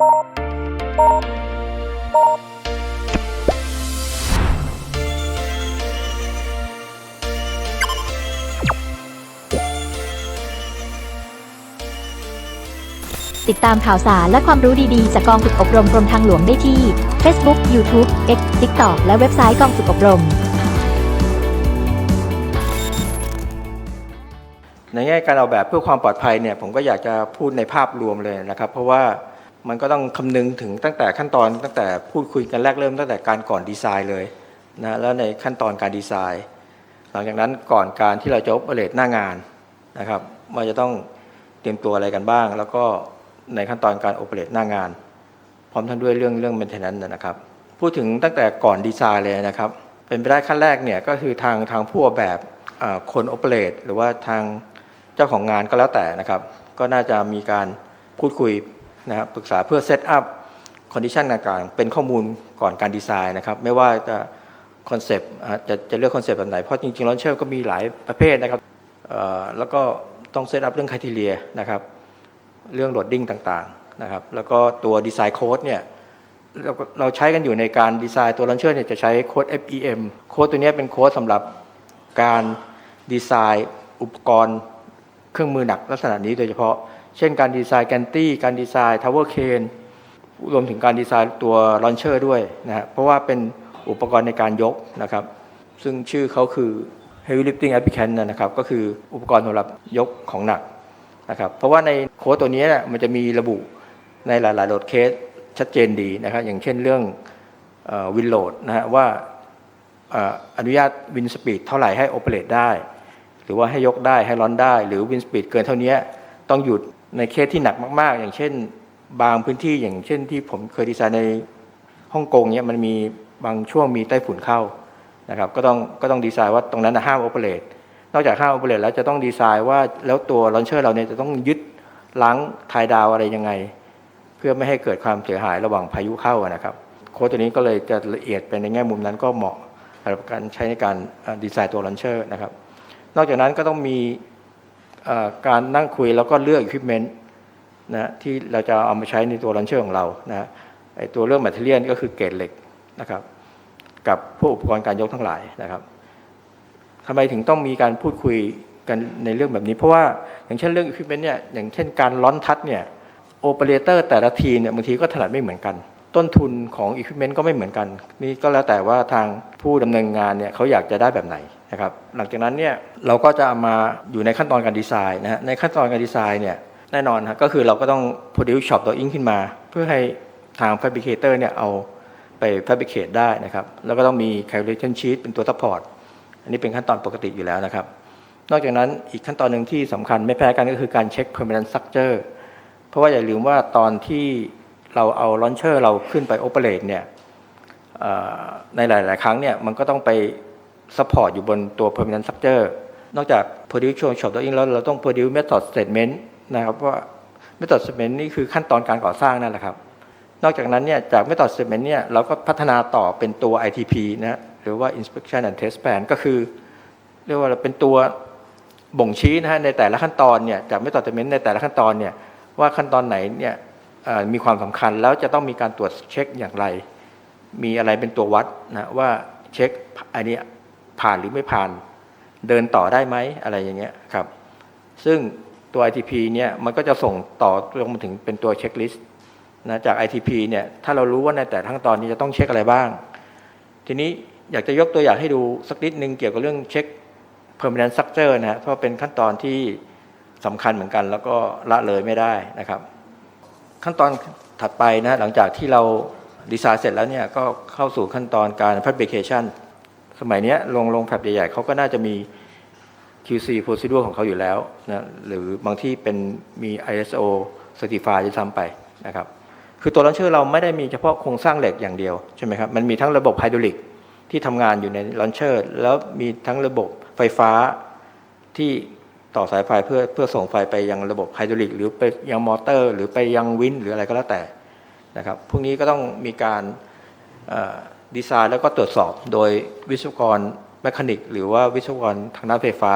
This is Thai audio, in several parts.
ติดตามข่าวสารและความรู้ดีๆ จากกองฝึกอบรมกรมทางหลวงได้ที่ Facebook, YouTube, X, TikTok และเว็บไซต์กองฝึกอบรม ในแง่การออกแบบเพื่อความปลอดภัยเนี่ยผมก็อยากจะพูดในภาพรวมเลยนะครับ เพราะว่า มันก็ต้องคำนึงถึงตั้งแต่ขั้นตอนตั้งแต่พูดคุยกันแรกเริ่มตั้งแต่การก่อนดีไซน์เลยนะแล้วในขั้นตอนการดีไซน์ หลังจากนั้นก่อนการที่เราจะโอเปเรตหน้างานนะครับว่าจะต้องเตรียมตัวอะไรกันบ้าง แล้วก็ในขั้นตอนการโอเปเรตหน้างาน พร้อมทั้งด้วยเรื่องเรื่อง maintenance นะครับ พูดถึงตั้งแต่ก่อนดีไซน์เลยนะครับ เป็นไปได้ขั้นแรกเนี่ยก็คือทางทางผู้ออกแบบคนโอเปเรตหรือว่าทางเจ้าของงานก็แล้วแต่นะครับ ก็น่าจะมีการพูดคุย นะครับปรึกษาเพื่อเซตอัพคอนดิชันต่างๆเป็นข้อมูลก่อนการดีไซน์นะครับ ไม่ว่าจะคอนเซปต์จะจะเลือกคอนเซปต์แบบไหน เพราะจริงๆลอนเชอร์ก็มีหลายประเภทนะครับแล้วก็ต้องเซตอัพเรื่องคุณทีเรียนะครับ เรื่องโหลดดิ้งต่างๆนะครับ แล้วก็ตัวดีไซน์โค้ดเนี่ยเราเราใช้กันอยู่ในการดีไซน์ตัวลันเชอร์เนี่ยจะใช้โค้ด FEM โค้ดตัวนี้เป็นโค้ดสำหรับการดีไซน์อุปกรณ์เครื่องมือหนักลักษณะนี้โดยเฉพาะ เช่นการดีไซน์แกนตี้การดีไซน์ทาวเวอร์เคนรวมถึงการดีไซน์ตัวลอนเชอร์ด้วยนะฮะเพราะว่าเป็นอุปกรณ์ในการยกนะครับ ซึ่งชื่อเขาคือ heavy lifting applicant นะครับก็คืออุปกรณ์สำหรับยกของหนักนะครับเพราะว่าในโค้ดตัวนี้นี่ยมันจะมีระบุในหลายๆโหลดเคสชัดเจนดีนะครับอย่างเช่นเรื่องวินโหลดนะฮะว่าเอ่ออนุญาตวินสปีดเท่าไหร่ให้โอเปเรตได้ หรือว่าให้ยกได้ให้ร้อนได้ หรือวินสปีดเกินเท่านี้ต้องหยุด ในเคสที่หนักมาก ๆ อย่างเช่น บางพื้นที่อย่างเช่นที่ผมเคยดีไซน์ในฮ่องกงเนี่ยมันมีบางช่วงมีไต้ฝุ่นเข้านะครับก็ต้องก็ต้องดีไซน์ว่าตรงนั้นห้ามโอเปเรตนอกจากห้ามโอเปเรตแล้วจะต้องดีไซน์ว่าแล้วตัวลอนเชอร์เราเนี่ยจะต้องยึดล้างทายดาวอะไรยังไง เพื่อไม่ให้เกิดความเสียหายระหว่างพายุเข้านะครับ โค้ดตัวนี้ก็เลยจะละเอียดไปในแง่มุมนั้นก็เหมาะสำหรับการใช้ในการดีไซน์ตัวลอนเชอร์นะครับ นอกจากนั้นก็ต้องมี การนั่งคุยแล้วก็เลือกอุปกรณ์นะที่เราจะเอามาใช้ในตัวลอนเชอร์ของเรานะไอตัวเรื่องแมทเทียลก็คือเกรดเหล็กนะครับ กับพวกอุปกรณ์การยกทั้งหลายนะครับทำไมถึงต้องมีการพูดคุยกันในเรื่องแบบนี้ เพราะว่าอย่างเช่นเรื่องอุปกรณ์เนี่ยอย่างเช่นการล้อนทัดเนี่ยโอเปอเรเตอร์แต่ละทีเนี่ยบางทีก็ถนัดไม่เหมือนกัน ต้นทุนของอุปกรณ์ก็ไม่เหมือนกัน นี่ก็แล้วแต่ว่าทางผู้ดำเนินงานเนี่ยเขาอยากจะได้แบบไหน นะครับหลังจากนั้นเนี่ยเราก็จะมาอยู่ในขั้นตอนการดีไซน์นะฮะในขั้นตอนการดีไซน์เนี่ยแน่นอนฮะก็คือเราก็ต้อง produce shop ตัวอิงขึ้นมา เพื่อให้ทาง fabricator เนี่ยเอาไป fabricate ได้นะครับ แล้วก็ต้องมี calculation sheet เป็นตัว support อันนี้เป็นขั้นตอนปกติอยู่แล้วนะครับ นอกจากนั้นอีกขั้นตอนหนึ่งที่สำคัญไม่แพ้กันก็คือการเช็ค permanent structure เพราะว่าอย่าลืมว่าตอนที่เราเอา launcher เราขึ้นไป operate เนี่ยในหลาย ๆ ครั้งเนี่ยมันก็ต้องไป support อยู่บนตัว permanent structure นอกจาก produce show shop ตัวเองแล้วเราต้อง produce method statement นะครับว่า method statement นี่คือขั้นตอนการก่อสร้างนั่นแหละครับ นอกจากนั้นเนี่ยจาก method statement เนี่ยเราก็พัฒนาต่อเป็นตัว ITP นะหรือว่า inspection and test plan ก็คือ เรียกว่าเป็นตัวบ่งชี้นะฮะในแต่ละขั้นตอนเนี่ยจาก method statement ในแต่ละขั้นตอนเนี่ยว่าขั้นตอนไหนเนี่ยมีความสำคัญแล้วจะต้องมีการตรวจเช็คอย่างไร มีอะไรเป็นตัววัดนะว่าเช็คอันนี้ ผ่านหรือไม่ผ่าน เดินต่อได้ไหมอะไรอย่างเงี้ยครับ ซึ่งตัว ITP เนี่ยมันก็จะส่งต่อลงมาถึงเป็นตัวเช็คลิสต์นะจาก ITP เนี่ยถ้าเรารู้ว่าในแต่ละขั้นตอนนี้จะต้องเช็คอะไรบ้าง ทีนี้อยากจะยกตัวอย่างให้ดูสักนิดนึงเกี่ยวกับเรื่องเช็ค permanent structure นะฮะเพราะเป็นขั้นตอนที่สำคัญเหมือนกัน แล้วก็ละเลยไม่ได้นะครับ ขั้นตอนถัดไปนะหลังจากที่เราดีไซน์เสร็จแล้วเนี่ยก็เข้าสู่ขั้นตอนการ fabrication สมัยนี้ยโรงโรงแฟบใหญ่ๆเขาก็น่าจะมี QC procedure ของเขาอยู่แล้วนะหรือบางที่เป็นมี ISO certify จะซ้ำไปนะครับ คือตัวลอนเชอร์เราไม่ได้มีเฉพาะโครงสร้างเหล็กอย่างเดียวใช่ไหมครับมันมีทั้งระบบไฮดรอลิกที่ทำงานอยู่ในลอนเชอร์แล้วมีทั้งระบบไฟฟ้าที่ต่อสายไฟเพื่อเพื่อส่งไฟไปยังระบบไฮดรอลิก หรือไปยังมอเตอร์ หรือไปยังวินหรืออะไรก็แล้วแต่นะครับพวกนี้ก็ต้องมีการ ดีไซน์แล้วก็ตรวจสอบโดยวิศวกรแมคานิก หรือว่าวิศวกรทางด้านไฟฟ้า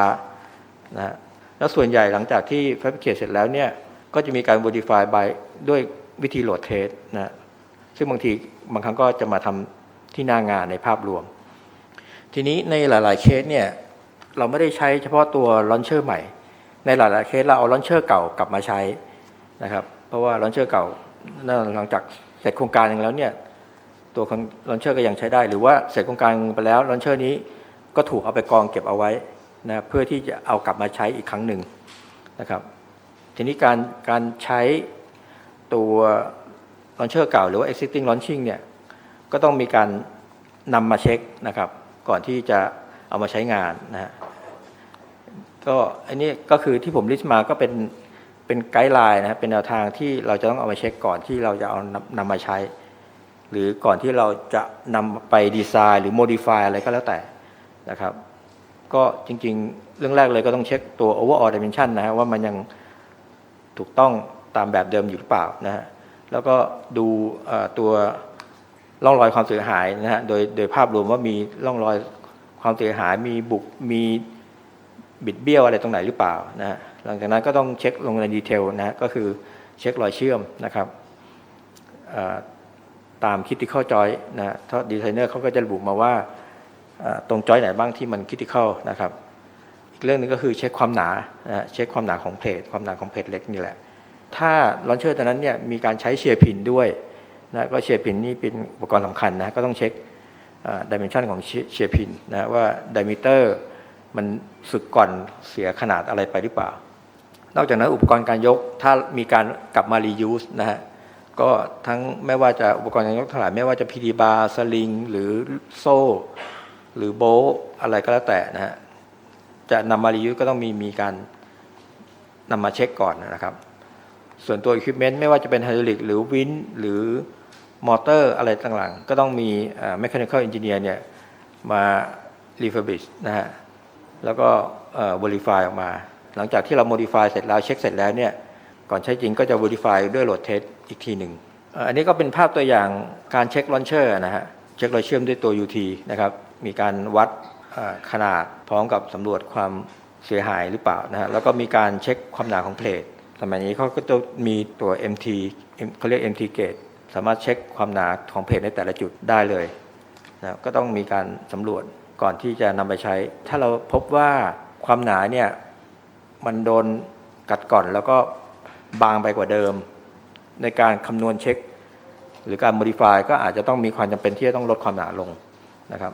นะฮะแล้วส่วนใหญ่หลังจากที่ fabricate เสร็จแล้วเนี่ยก็จะมีการ modify by ด้วยวิธีโหลดเทสนะซึ่งบางทีบางครั้งก็จะมาทำที่หน้างานในภาพรวม ทีนี้ในหลาย ๆ เคสเนี่ยเราไม่ได้ใช้เฉพาะตัวลอนเชอร์ใหม่ ในหลาย ๆ เคสเราเอาลอนเชอร์เก่ากลับมาใช้นะครับเพราะว่าลอนเชอร์เก่านั่นหลังจากเสร็จโครงการหนึงแล้วเนี่ย ตัวของลอนเชอร์ก็ยังใช้ได้ หรือว่าเสร็จโครงการไปแล้วลอนเชอร์นี้ก็ถูกเอาไปกองเก็บเอาไว้นะเพื่อที่จะเอากลับมาใช้อีกครั้งหนึ่งนะครับ ทีนี้การการใช้ตัว launcher เก่าหรือว่า existing launching เนี่ยก็ต้องมีการนำมาเช็คนะครับ ก่อนที่จะเอามาใช้งานนะฮะก็อันนี้ก็คือที่ผมลิสต์มาก็เป็นเป็นไกด์ไลน์นะครับเป็นแนวทางที่เราจะต้องเอามาเช็คก่อนที่เราจะเอานำนำมาใช้ หรือก่อนที่เราจะนำไปดีไซน์หรือ modify อะไรก็แล้วแต่นะครับ ก็จริงๆ เรื่องแรกเลยก็ต้องเช็คตัว overall dimension นะฮะว่ามันยังถูกต้องตามแบบเดิมอยู่หรือเปล่านะฮะแล้วก็ดูตัวร่องรอยความเสียหายนะฮะโดยโดยภาพรวมว่ามีร่องรอยความเสียหายมีบุกมีบิดเบี้ยวอะไรตรงไหนหรือเปล่านะฮะหลังจากนั้นก็ต้องเช็คลงในดีเทลนะฮะก็คือเช็ครอยเชื่อมนะครับ ตาม critical joint นะถ้าดีไซเนอร์เขาก็จะระบุมาว่าตรงจอยไหนบ้างที่มัน critical นะครับ อีกเรื่องหนึงก็คือเช็คความหนานะเช็คความหนาของเพลทความหนาของเพลทเล็กนี่แหละ ถ้าลอนเชอร์ตัวนั้นเนี่ยมีการใช้เชียร์พินด้วยนะก็เชียร์พินนี่เป็นอุปกรณ์สำคัญนะก็ต้องเช็คดิเมนชันของเชียร์พินนะว่าดิมิเตอร์มันสึกก่อนเสียขนาดอะไรไปหรือเปล่า นอกจากนั้นอุปกรณ์การยกถ้ามีการกลับมา reuse นะฮะ ก็ทั้งไม่ว่าจะอุปกรณ์การยกทั้งหลายไม่ว่าจะพีดีบาร์สลิง หรือโซ่ หรือโบอะไรก็แล้วแต่นะฮะจะนำมารีวิวก็ต้องมีมีการนำมาเช็คก่อนนะครับ ส่วนตัวอุปกรณ์ไม่ว่าจะเป็นไฮดรอลิกหรือวินหรือมอเตอร์อะไรต่างๆ ก็ต้องมีเอ่อ mechanical engineer เนี่ยมา refurbish นะฮะแล้วก็เอ่อ verify ออกมา หลังจากที่เรา modify เสร็จแล้วเช็คเสร็จแล้วเนี่ย ก่อนใช้จริงก็จะ verify ด้วย load test อีกทีหนึ่งอันนี้ก็เป็นภาพตัวอย่างการเช็ค launcher นะฮะเช็ครอยเชื่อมด้วยตัว UT นะครับมีการวัดขนาดพร้อมกับสำรวจความเสียหายหรือเปล่านะฮะแล้วก็มีการเช็คความหนาของเพลทสมัยนี้เขาก็จะมีตัว MT เขาเรียก MT gauge สามารถเช็คความหนาของเพลทในแต่ละจุดได้เลยนะก็ต้องมีการสำรวจก่อนที่จะนำไปใช้ ถ้าเราพบว่าความหนาเนี่ยมันโดนกัดก่อนแล้วก็ บางไปกว่าเดิม ในการคำนวณเช็ค หรือการ modify ก็อาจจะต้องมีความจำเป็นที่จะต้องลดความหนาลงนะครับ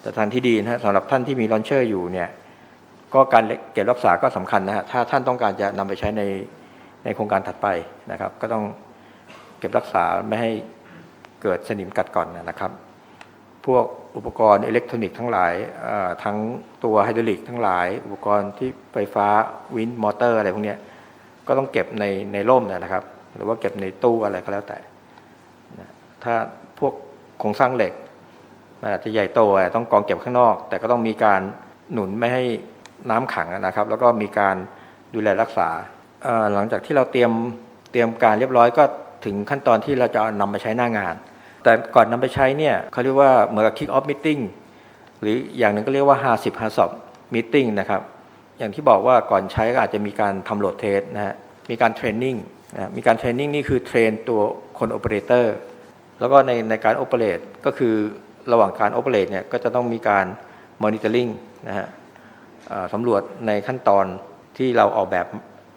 แต่ทางที่ดีนะสำหรับท่านที่มีลอนเชอร์อยู่เนี่ยก็การเก็บรักษาก็สำคัญนะฮะถ้าท่านต้องการจะนำไปใช้ในในโครงการถัดไปนะครับ ก็ต้องเก็บรักษาไม่ให้เกิดสนิมกัดก่อนนะครับ พวกอุปกรณ์อิเล็กทรอนิกส์ทั้งหลายทั้งตัวไฮดรอลิกทั้งหลาย อุปกรณ์ที่ไฟฟ้าวินมอเตอร์อะไรพวกเนี้ย ก็ต้องเก็บในในร่มนยนะครับ หรือว่าเก็บในตู้อะไรก็แล้วแต่ ถ้าพวกโครงสร้างเหล็กมันอาจจะใหญ่โตอะต้องกองเก็บข้างนอก แต่ก็ต้องมีการหนุนไม่ให้น้ำขังนะครับ แล้วก็มีการดูแลรักษา หลังจากที่เราเตรียมเตรียมการเรียบร้อยก็ถึงขั้นตอนที่เราจะเอานำไปใช้หน้างาน แต่ก่อนนำไปใช้เนี่ยเขาเรียกว่าเหมือนกับ kick off meeting หรืออย่างหนึ่งก็เรียกว่า 50 50 meeting นะครับ อย่างที่บอกว่าก่อนใช้ก็อาจจะมีการทำโหลดเทสนะฮะมีการเทรนนิ่งนะมีการเทรนนิ่งนี่คือเทรนตัวคนโอเปอเรเตอร์แล้วก็ในในการโอเปเรตก็คือระหว่างการโอเปเรตเนี่ยก็จะต้องมีการมอนิเตอร์ลิงนะฮะสำรวจในขั้นตอนที่เราออกแบบ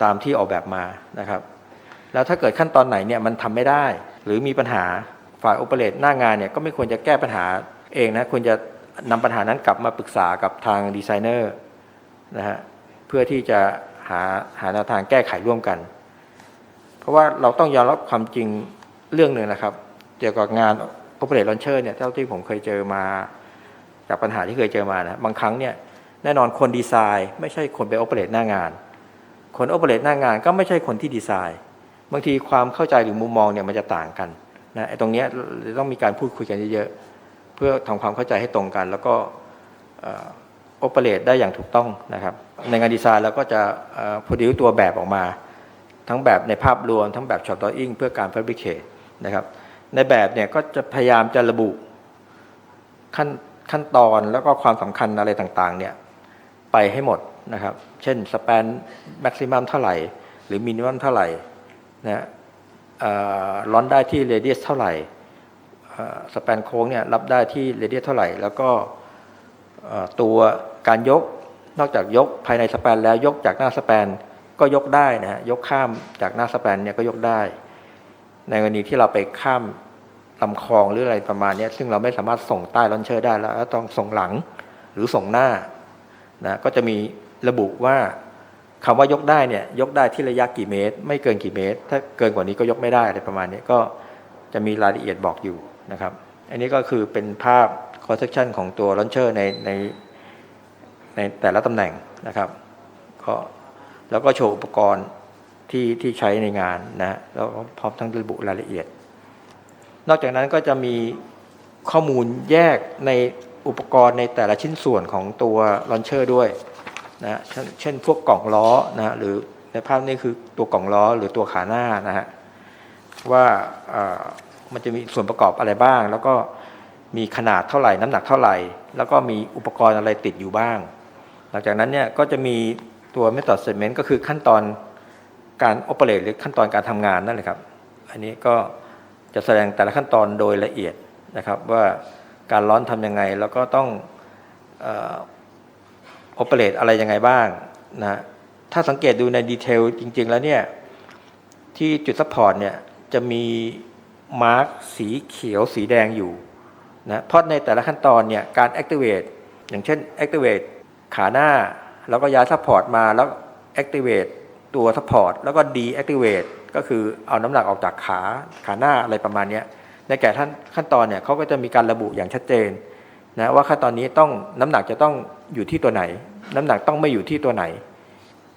ตามที่ออกแบบมานะครับ แล้วถ้าเกิดขั้นตอนไหนเนี่ยมันทำไม่ได้ หรือมีปัญหาฝ่ายโอเปเรตหน้างานเนี่ยก็ไม่ควรจะแก้ปัญหาเองนะควรจะนำปัญหานั้นกลับมาปรึกษากับทางดีไซเนอร์ นะฮะเพื่อที่จะหาหาแนวทางแก้ไขร่วมกัน เพราะว่าเราต้องยอมรับความจริงเรื่องหนึ่งนะครับ เกี่ยวกับงาน Operate Launcher เนี่ยเท่าที่ผมเคยเจอมาจากปัญหาที่เคยเจอมานะบางครั้งเนี่ยแน่นอนคนดีไซน์ไม่ใช่คนไป Operate หน้างาน คน Operate หน้างานก็ไม่ใช่คนที่ดีไซน์ บางทีความเข้าใจหรือมุมมองเนี่ยมันจะต่างกันนะไอ้ตรงเนี้ยต้องมีการพูดคุยกันเยอะๆเพื่อทำความเข้าใจให้ตรงกัน แล้วก็ โอเปเรตได้อย่างถูกต้องนะครับ ในงานดีไซน์เราก็จะพอดีตัวแบบออกมา ทั้งแบบในภาพรวม ทั้งแบบช็อตดออิ่งเพื่อการ fabricate นะครับ ในแบบเนี่ยก็จะพยายามจะระบุขั้นขั้นตอนแล้วก็ความสำคัญอะไรต่างๆเนี่ยไปให้หมดนะครับ เช่นสเปนแม็กซิมัมเท่าไหร่ หรือมินิมัมเท่าไหร่นะร้อนได้ที่เรเดียสเท่าไหร่สแปนโค้งเนี่ยรับได้ที่เรเดียสเท่าไหร่ แล้วก็ตัว การยกนอกจากยกภายในสแปนแล้วยกจากหน้าสแปนก็ยกได้นะฮะยกข้ามจากหน้าสแปนเนี่ยก็ยกได้ ในกรณีที่เราไปข้ามลำคลองหรืออะไรประมาณนี้ซึ่งเราไม่สามารถส่งใต้ลอนเชอร์ได้แล้วต้องส่งหลังหรือส่งหน้านะก็จะมีระบุว่าคำว่ายกได้เนี่ยยกได้ที่ระยะกี่เมตร ไม่เกินกี่เมตร ถ้าเกินกว่านี้ก็ยกไม่ได้อะไรประมาณนี้ก็จะมีรายละเอียดบอกอยู่นะครับ อันนี้ก็คือเป็นภาพ cross section ของตัวลอนเชอร์ในใน ในแต่ละตำแหน่งนะครับก็แล้วก็โชว์อุปกรณ์ที่ที่ใช้ในงานนะแล้วก็พร้อมทั้งระบุรายละเอียด นอกจากนั้นก็จะมีข้อมูลแยกในอุปกรณ์ในแต่ละชิ้นส่วนของตัวลอนเชอร์ด้วยนะเช่นพวกกล่องล้อนะหรือในภาพนี้คือตัวกล่องล้อหรือตัวขาหน้านะฮะว่ามันจะมีส่วนประกอบอะไรบ้าง แล้วก็มีขนาดเท่าไหร่น้ำหนักเท่าไหร่ แล้วก็มีอุปกรณ์อะไรติดอยู่บ้าง หลังจากนั้นเนี่ยก็จะมีตัว method statement ก็คือขั้นตอนการ operate หรือขั้นตอนการทำงานนั่นแหละครับ อันนี้ก็จะแสดงแต่ละขั้นตอนโดยละเอียดนะครับว่าการร้อนทำยังไง แล้วก็ต้องเอ่อ operate อะไรยังไงบ้างนะถ้าสังเกตดูในดีเทลจริง ๆ แล้วเนี่ยที่จุดซัพพอร์ตเนี่ยจะมีมาร์กสีเขียวสีแดงอยู่นะเพราะในแต่ละขั้นตอนเนี่ยการ activate อย่างเช่น activate ขาหน้า แล้วก็ย้ายซัพพอร์ตมาแล้ว activate ตัวซัพพอร์ตแล้วก็ deactivate ก็คือเอาน้ำหนักออกจากขาขาหน้าอะไรประมาณนี้ในแก่ท่านขั้นตอนเนี่ยเขาก็จะมีการระบุอย่างชัดเจนนะว่าขั้นตอนนี้ต้องน้ำหนักจะต้องอยู่ที่ตัวไหน น้ำหนักต้องไม่อยู่ที่ตัวไหน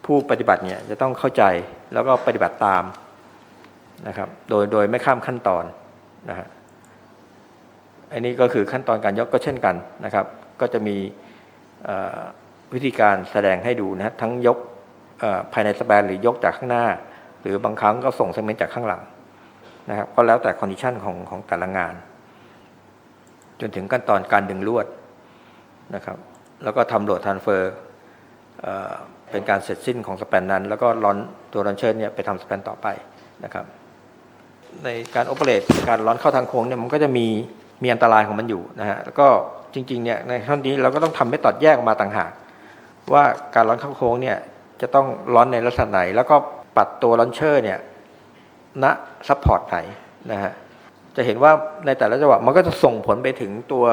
ผู้ปฏิบัติเนี่ยจะต้องเข้าใจแล้วก็ปฏิบัติตามนะครับโดยโดยไม่ข้ามขั้นตอนนะฮะอันนี้ก็คือขั้นตอนการยกก็เช่นกันนะครับ ก็จะมีอ วิธีการแสดงให้ดูนะทั้งยกภายในสแปนหรือยกจากข้างหน้า หรือบางครั้งก็ส่งเซกเมนต์จากข้างหลังนะครับก็แล้วแต่คอนดิชันของของแต่ละงาน จนถึงขั้นตอนการดึงลวดนะครับ แล้วก็ทำโหลดทรานเฟอร์เป็นการเสร็จสิ้นของสแปนนั้น แล้วก็ลอนตัวลอนเชอร์เนี่ยไปทำสแปนต่อไปนะครับ ในการโอเปเรตการร้อนเข้าทางโค้งเนี่ยมันก็จะมีมีอันตรายของมันอยู่นะฮะแล้วก็จริงๆเนี่ยในขั้นนี้เราก็ต้องทำไม่ตอดแยกออกมาต่างหาก ว่าการร้อนเข้าโค้งเนี่ยจะต้องร้อนในลักษณะไหน แล้วก็ปัดตัวลอนเชอร์เนี่ยณซัพพอร์ตไหนนะฮะจะเห็นว่าในแต่ละจังหวะมันก็จะส่งผลไปถึงตัว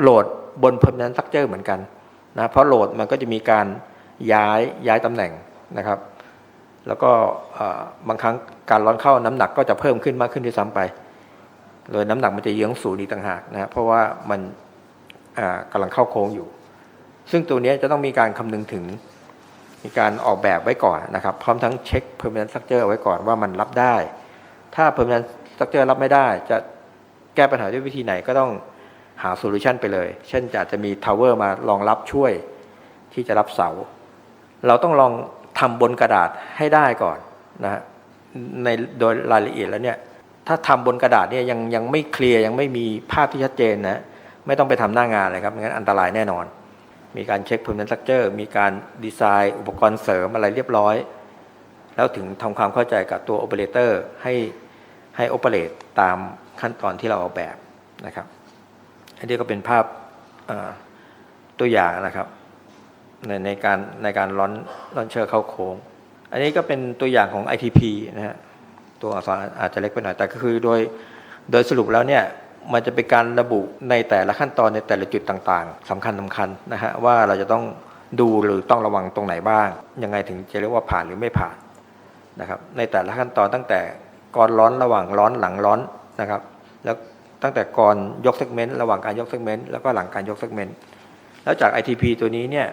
โหลดบน permanent structure เหมือนกันนะเพราะโหลดมันก็จะมีการย้ายย้ายตำแหน่งนะครับ แล้วก็บางครั้งการร้อนเข้าน้ำหนักก็จะเพิ่มขึ้นมากขึ้นด้วยซ้ำไปเลยน้ำหนักมันจะเยื้องศูนย์อีกต่างหากนะเพราะว่ามันกำลังเข้าโค้งอยู่ ซึ่งตัวนี้จะต้องมีการคำนึงถึง มีการออกแบบไว้ก่อนนะครับ พร้อมทั้งเช็ค permanent structure ไว้ก่อนว่ามันรับได้ ถ้า permanent structure รับไม่ได้ จะแก้ปัญหาด้วยวิธีไหนก็ต้องหาโซลูชันไปเลย เช่นจะอาจจะมี tower มารองรับช่วยที่จะรับเสา เราต้องลองทำบนกระดาษให้ได้ก่อนนะฮะในโดยรายละเอียดแล้วเนี่ยถ้าทำบนกระดาษเนี่ยยังยังไม่เคลียร์ยังไม่มีภาพที่ชัดเจนนะไม่ต้องไปทำหน้างานเลยครับงั้นอันตรายแน่นอน มีการเช็ค permanent structure มีการดีไซน์อุปกรณ์เสริมอะไรเรียบร้อย แล้วถึงทำความเข้าใจกับตัวโอเปอเรเตอร์ให้ให้โอเปเรตตามขั้นตอนที่เราออกแบบนะครับ อันนี้ก็เป็นภาพตัวอย่างนะครับ ในในการในการร้อนร้อนเชอร์เข้าโค้ง อันนี้ก็เป็นตัวอย่างของ ITP นะฮะตัวอักษรอาจจะเล็กไปหน่อย แต่ก็คือโดยโดยสรุปแล้วเนี่ย มันจะเป็นการระบุในแต่ละขั้นตอนในแต่ละจุดต่างๆสำคัญสำคัญนะฮะว่าเราจะต้องดูหรือต้องระวังตรงไหนบ้าง ยังไงถึงจะเรียกว่าผ่านหรือไม่ผ่านนะครับในแต่ละขั้นตอนตั้งแต่ก่อนร้อนระหว่างร้อนหลังร้อนนะครับแล้วตั้งแต่ก่อนยกเซกเมนต์ระหว่างการยกเซกเมนต์แล้วก็หลังการยกเซกเมนต์แล้วจาก ITP ตัวนี้เนี่ย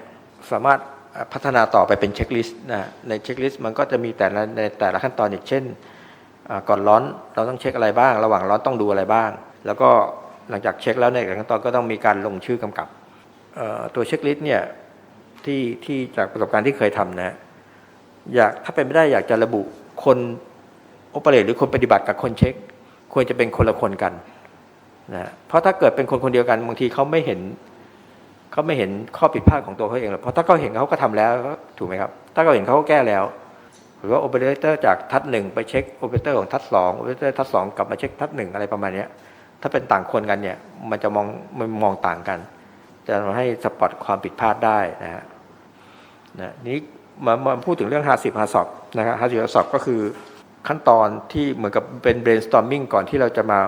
สามารถพัฒนาต่อไปเป็นเช็คลิสต์นะในเช็คลิสต์มันก็จะมีแต่ละในแต่ละขั้นตอนอย่างเช่น ก่อนร้อนเราต้องเช็คอะไรบ้าง ระหว่างร้อนต้องดูอะไรบ้าง แล้วก็หลังจากเช็คแล้วในขั้นตอนก็ต้องมีการลงชื่อกำกับตัวเช็คลิสต์เนี่ยที่ที่จากประสบการณ์ที่เคยทำนะอยากถ้าเป็นไม่ได้อยากจะระบุคนโอเปเรตหรือคนปฏิบัติกับคนเช็ค ควรจะเป็นคนละคนกันนะเพราะถ้าเกิดเป็นคนคนเดียวกันบางทีเขาไม่เห็นเขาไม่เห็นข้อผิดพลาดของตัวเขาเองหรอกเพราะถ้าเขาเห็นเขาก็ทำแล้วถูกไหมครับ ถ้าเขาเห็นเขาก็แก้แล้ว หรือว่าโอเปอเรเตอร์จากทัดหนึ่งไปเช็คโอเปอเรเตอร์ของทัดสองโอเปอเรเตอร์ทัดสองกลับมาเช็คทัดหนึ่งอะไรประมาณนี้ ถ้าเป็นต่างคนกันเนี่ย มันจะมองมันมองต่างกัน จะทำให้สปอตความผิดพลาดได้นะฮะนะนี้มามาพูดถึงเรื่อง 50 50 sop นะครับ50 50 sop ก็คือขั้นตอนที่เหมือนกับเป็น brainstorming ก่อนที่เราจะมา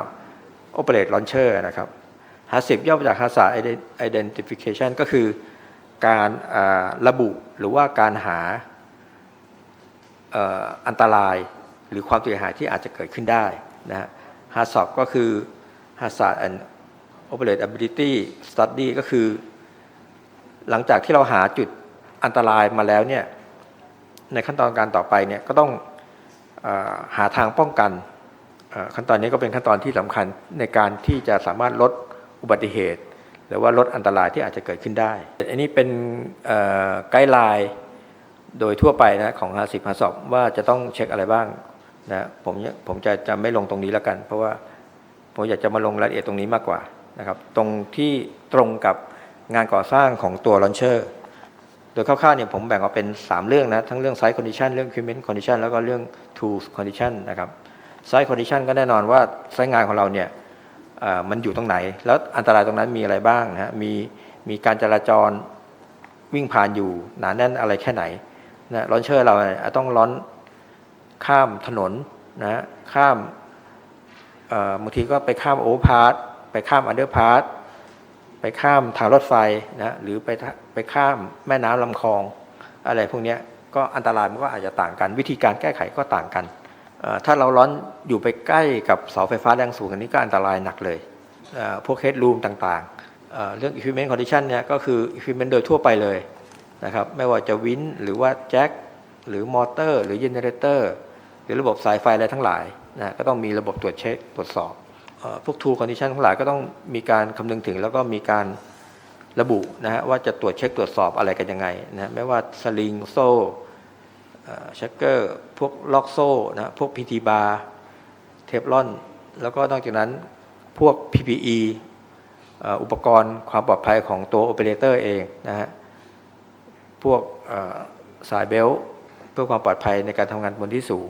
operate launcher นะครับ 50 ย่อมาจาก hazard identification ก็คือการระบุหรือว่าการหาอันตรายหรือความเสียหายที่อาจจะเกิดขึ้นได้นะฮะ hazard ก็คือ hazard and operability study ก็คือ หลังจากที่เราหาจุดอันตรายมาแล้วเนี่ยในขั้นตอนการต่อไปเนี่ยก็ต้องอหาทางป้องกันขั้นตอนนี้ก็เป็นขั้นตอนที่สำคัญในการที่จะสามารถลดอุบัติเหตุ หรือว่าลดอันตรายที่อาจจะเกิดขึ้นได้ อันนี้เป็นไกด์ไลน์โดยทั่วไปนะของ 50 50สอบว่าจะต้องเช็คอะไรบ้างนะผมเนี่ยผมจะจะไม่ลงตรงนี้แล้วกัน เพราะว่า ผมอยากจะมาลงรายละเอียดตรงนี้มากกว่านะครับ ตรงที่ตรงกับงานก่อสร้างของตัวลอนเชอร์โดยคร่าวๆเนี่ยผมแบ่งออกเป็น 3 เรื่องนะ ทั้งเรื่อง Site Condition เรื่อง Equipment Condition แล้วก็เรื่อง Tools Condition นะครับ Site Condition ก็แน่นอนว่าไซต์งานของเราเนี่ยมันอยู่ตรงไหน แล้วอันตรายตรงนั้นมีอะไรบ้างนะฮะมีมีการจราจรวิ่งผ่านอยู่หนาแน่นอะไรแค่ไหนนะลอนเชอร์เราต้องล้อนข้ามถนนนะข้าม บางทีก็ไปข้ามโอเวอร์พาสไปข้ามอันเดอร์พาสไปข้ามทางรถไฟนะหรือไปไปข้ามแม่น้ำลำคลอง อะไรพวกนี้ก็อันตรายมันก็อาจจะต่างกัน วิธีการแก้ไขก็ต่างกัน ถ้าเราร้อนอยู่ไปใกล้กับเสาไฟฟ้าแรงสูงอันนี้ก็อันตรายหนักเลย พวกเฮดรูมต่างๆเอ่อเรื่อง equipment condition เนี่ยก็คือ equipment โดยทั่วไปเลยนะครับไม่ว่าจะวินหรือว่าแจ็คหรือมอเตอร์ หรือเจเนเรเตอร์หรือระบบสายไฟอะไรทั้งหลาย นะก็ต้องมีระบบตรวจเช็คตรวจสอบออพวก tool condition ทั้งหลายก็ต้องมีการคำนึงถึง แล้วก็มีการระบุนะฮะว่าจะตรวจเช็คตรวจสอบอะไรกันยังไงนะฮะไม่ว่าสลิงโซ่เช็คเกอร์พวกล็อกโซ่นะพวก PT bar เทฟลอน แล้วก็นอกจากนั้นพวก PPE เอ่ออุปกรณ์ความปลอดภัยของตัวโอเปอเรเตอร์เองนะฮะพวกสายเบลเพื่อความปลอดภัยในการทำงานบนที่สูง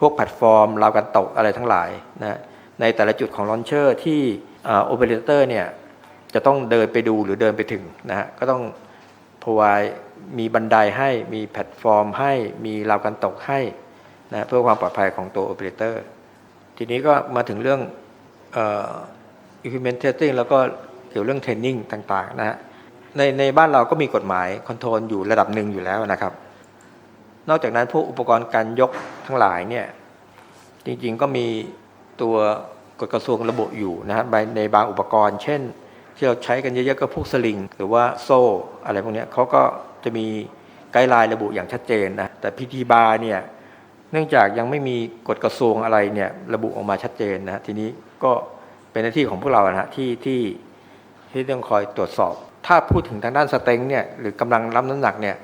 พวกแพลตฟอร์มราวกันตกอะไรทั้งหลายนะในแต่ละจุดของลอนเชอร์ที่โอเปอเรเตอร์เนี่ยจะต้องเดินไปดูหรือเดินไปถึงนะฮะก็ต้องพวายมีบันไดให้มีแพลตฟอร์มให้มีราวกันตกให้นะเพื่อความปลอดภัยของตัวโอเปอเรเตอร์ทีนี้ก็มาถึงเรื่องอ่อ equipment testing แล้วก็เกี่ยวเรื่องเทรนนิ่งต่างๆนะฮะในในบ้านเราก็มีกฎหมายคอนโทรลอยู่ระดับหนึ่งอยู่แล้วนะครับ นอกจากนั้นพวกอุปกรณ์การยกทั้งหลายเนี่ยจริงๆก็มีตัวกฎกระทรวงระบุอยู่นะฮะในบางอุปกรณ์ เช่น ที่เราใช้กันเยอะๆก็พวกสลิง หรือว่าโซ่อะไรพวกนี้เขาก็จะมีไกด์ไลน์ระบุอย่างชัดเจนนะแต่พีทีบาร์เนี่ยเนื่องจากยังไม่มีกฎกระทรวงอะไรเนี่ยระบุออกมาชัดเจนนะทีนี้ก็เป็นหน้าที่ของพวกเรานะฮะที่ที่ที่ต้องคอยตรวจสอบ ถ้าพูดถึงทางด้านสเต็งเนี่ยหรือกำลังรับน้ำหนักเนี่ย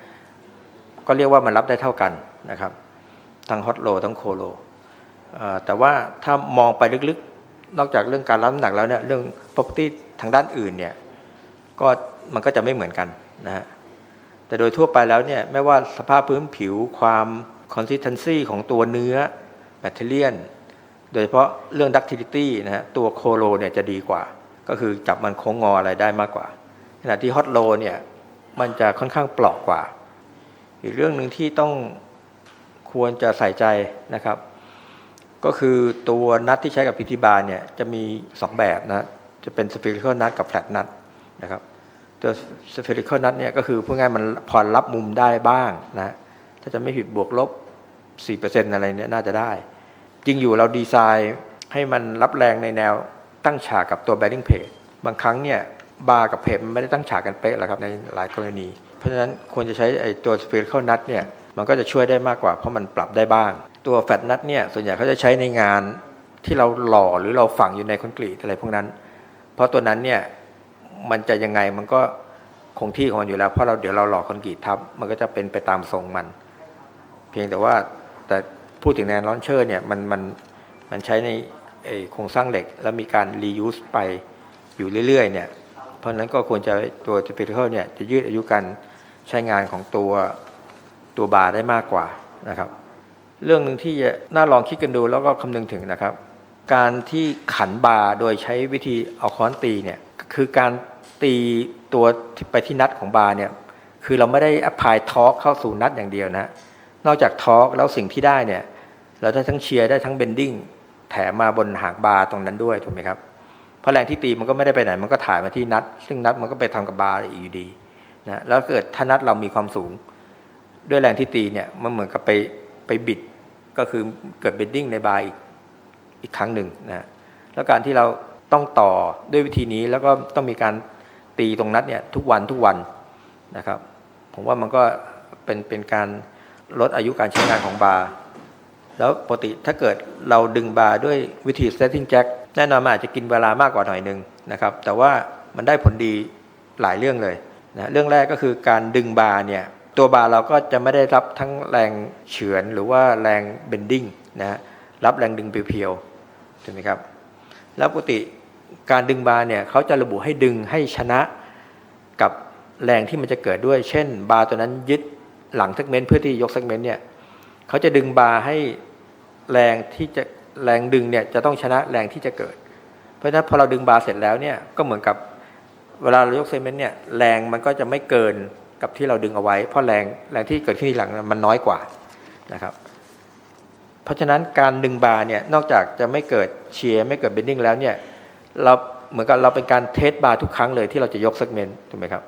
ก็เรียกว่ามันรับได้เท่ากันนะครับทั้งฮอตโลทั้งโคโลแต่ว่าถ้ามองไปลึกๆ นอกจากเรื่องการรับน้ำหนักแล้วเนี่ยเรื่อง property ทางด้านอื่นเนี่ยก็มันก็จะไม่เหมือนกันนะฮะแต่โดยทั่วไปแล้วเนี่ยไม่ว่าสภาพพื้นผิวความ consistency ของตัวเนื้อ material โดยเฉพาะเรื่อง ductility นะฮะตัวโคโลเนี่ยจะดีกว่า ก็คือจับมันโค้งงออะไรได้มากกว่าขณะที่ฮอตโลเนี่ยมันจะค่อนข้างเปลอกกว่า อีกเรื่องหนึ่งที่ต้องควรจะใส่ใจนะครับ ก็คือตัวนัดที่ใช้กับพิธีบาลเนี่ยจะมี 2 แบบนะจะเป็น spherical nut กับ flat nut นะครับตัว spherical nut เนี่ยก็คือพูดง่ายมันพอนรับมุมได้บ้างนะถ้าจะไม่ผิดบวกลบ 4%อะไรเนี่ยน่าจะได้ จริงอยู่เราดีไซน์ให้มันรับแรงในแนวตั้งฉากกับตัว bearing plate บางครั้งเนี่ยบาร์กับเพจมันไม่ได้ตั้งฉากกันเป๊ะหรอกครับในหลายกรณี เพราะฉะนั้นควรจะใช้ไอ้ตัว spherical nut เนี่ยมันก็จะช่วยได้มากกว่าเพราะมันปรับได้บ้าง ตัว flat nut เนี่ยส่วนใหญ่เขาจะใช้ในงานที่เราหล่อหรือเราฝังอยู่ในคอนกรีตอะไรพวกนั้น เพราะตัวนั้นเนี่ยมันจะยังไงมันก็คงที่ของมันอยู่แล้วเพราะเราเดี๋ยวเราหล่อคอนกรีตทับมันก็จะเป็นไปตามทรงมัน เพียงแต่ว่าแต่พูดถึงแนนลอนเชอร์เนี่ยมันมันมันใช้ในโครงสร้างเหล็ก แล้วมีการ reuse ไปอยู่เรื่อยๆเนี่ยเพราะนั้นก็ควรจะตัว s p e c i a l เนี่ยจะยืดอายุการ ใช้งานของตัวตัวบาร์ได้มากกว่านะครับ เรื่องหนึ่งที่น่าลองคิดกันดูแล้วก็คำนึงถึงนะครับ การที่ขันบาร์โดยใช้วิธีเอาค้อนตีเนี่ยคือการตีตัวไปที่นัดของบาร์เนี่ยคือเราไม่ได้อ p พายทอร์กเข้าสู่นัดอย่างเดียวนะนอกจากทอร์กแล้วสิ่งที่ได้เนี่ยเราได้ทั้งเชียร์ได้ทั้งเบนดิ้งแถมมาบนหางบาร์ตรงนั้นด้วยถูกไหมครับเพราะแรงที่ตีมันก็ไม่ได้ไปไหน มันก็ถ่ายมาที่นัด ซึ่งนัดมันก็ไปทำกับบาร์อีกอยู่ดี นะแล้วเกิดถ้านัดเรามีความสูง ด้วยแรงที่ตีเนี่ยมันเหมือนกับไปไปบิดก็คือเกิดเบนดิ้งในบาร์อีกอีกครั้งหนึ่งนะแล้วการที่เราต้องต่อด้วยวิธีนี้แล้วก็ต้องมีการตีตรงนัดเนี่ยทุกวันทุกวันนะครับ ผมว่ามันก็เป็นเป็นการลดอายุการใช้งานของบาร์แล้วปกติถ้าเกิดเราดึงบาร์ด้วยวิธี setting jack แน่นอนมันอาจจะกินเวลามากกว่าหน่อยหนึงนะครับ แต่ว่ามันได้ผลดีหลายเรื่องเลย นะเรื่องแรกก็คือการดึงบาร์เนี่ยตัวบาร์เราก็จะไม่ได้รับทั้งแรงเฉือนหรือว่าแรง bending นะรับแรงดึงเพียวๆถูกไหมครับแล้วปกติการดึงบาร์เนี่ยเขาจะระบุให้ดึงให้ชนะกับแรงที่มันจะเกิดด้วย เช่น บาร์ตัวนั้นยึดหลังเซกเมนต์เพื่อที่ยกเซกเมนต์เนี่ยเขาจะดึงบาร์ให้แรงที่จะแรงดึงเนี่ยจะต้องชนะแรงที่จะเกิด เพราะฉะนั้นพอเราดึงบาร์เสร็จแล้วเนี่ยก็เหมือนกับ เวลาเรายกเซกเมนต์เนี่ยแรงมันก็จะไม่เกินกับที่เราดึงเอาไว้ เพราะแรงแรงที่เกิดขึ้นทีหลังมันน้อยกว่านะครับ เพราะฉะนั้นการดึงบาร์เนี่ยนอกจากจะไม่เกิดเชียร์ไม่เกิดเบนดิ้งแล้วเนี่ยเราเหมือนกับเราเป็นการเทสบาร์ทุกครั้งเลยที่เราจะยกเซกเมนต์ถูกไหมครับ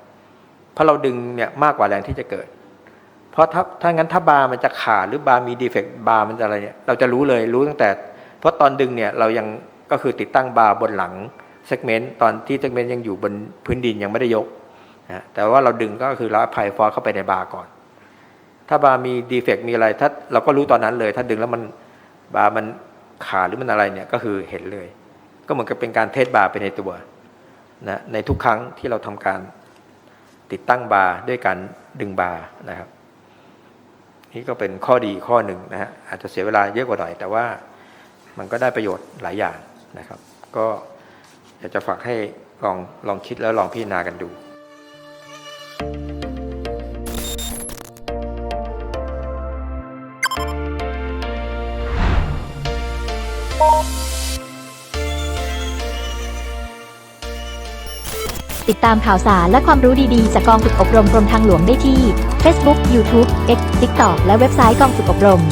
เพราะเราดึงเนี่ยมากกว่าแรงที่จะเกิด เพราะถ้าถ้างั้นถ้าบาร์มันจะขาดหรือบาร์มีดีเฟกต์บาร์มันจะอะไรเนี่ยเราจะรู้เลยรู้ตั้งแต่ เพราะตอนดึงเนี่ยเรายังก็คือติดตั้งบาร์บนหลัง เซกเมนต์ตอนที่เซกเมนต์ยังอยู่บนพื้นดินยังไม่ได้ยกนะแต่ว่าเราดึงก็คือเราพายฟอร์เข้าไปในบาร์ก่อน ถ้าบาร์มีดีเฟกต์มีอะไรถ้าเราก็รู้ตอนนั้นเลย ถ้าดึงแล้วมันบาร์มันขาดหรือมันอะไรเนี่ยก็คือเห็นเลย ก็เหมือนกับเป็นการเทสบาร์ไปในตัวนะในทุกครั้งที่เราทำการติดตั้งบาร์ด้วยการดึงบาร์นะครับ นี่ก็เป็นข้อดีข้อหนึ่งนะฮะอาจจะเสียเวลาเยอะกว่าหน่อย แต่ว่ามันก็ได้ประโยชน์หลายอย่างนะครับ ก็ อยากจะฝากให้ลองลองคิดแล้วลองพิจารณากันดูติดตามข่าวสารและความรู้ดีๆ จากกองฝึกอบรมกรมทางหลวงได้ที่ Facebook, YouTube, X, TikTok และเว็บไซต์กองฝึกอบรม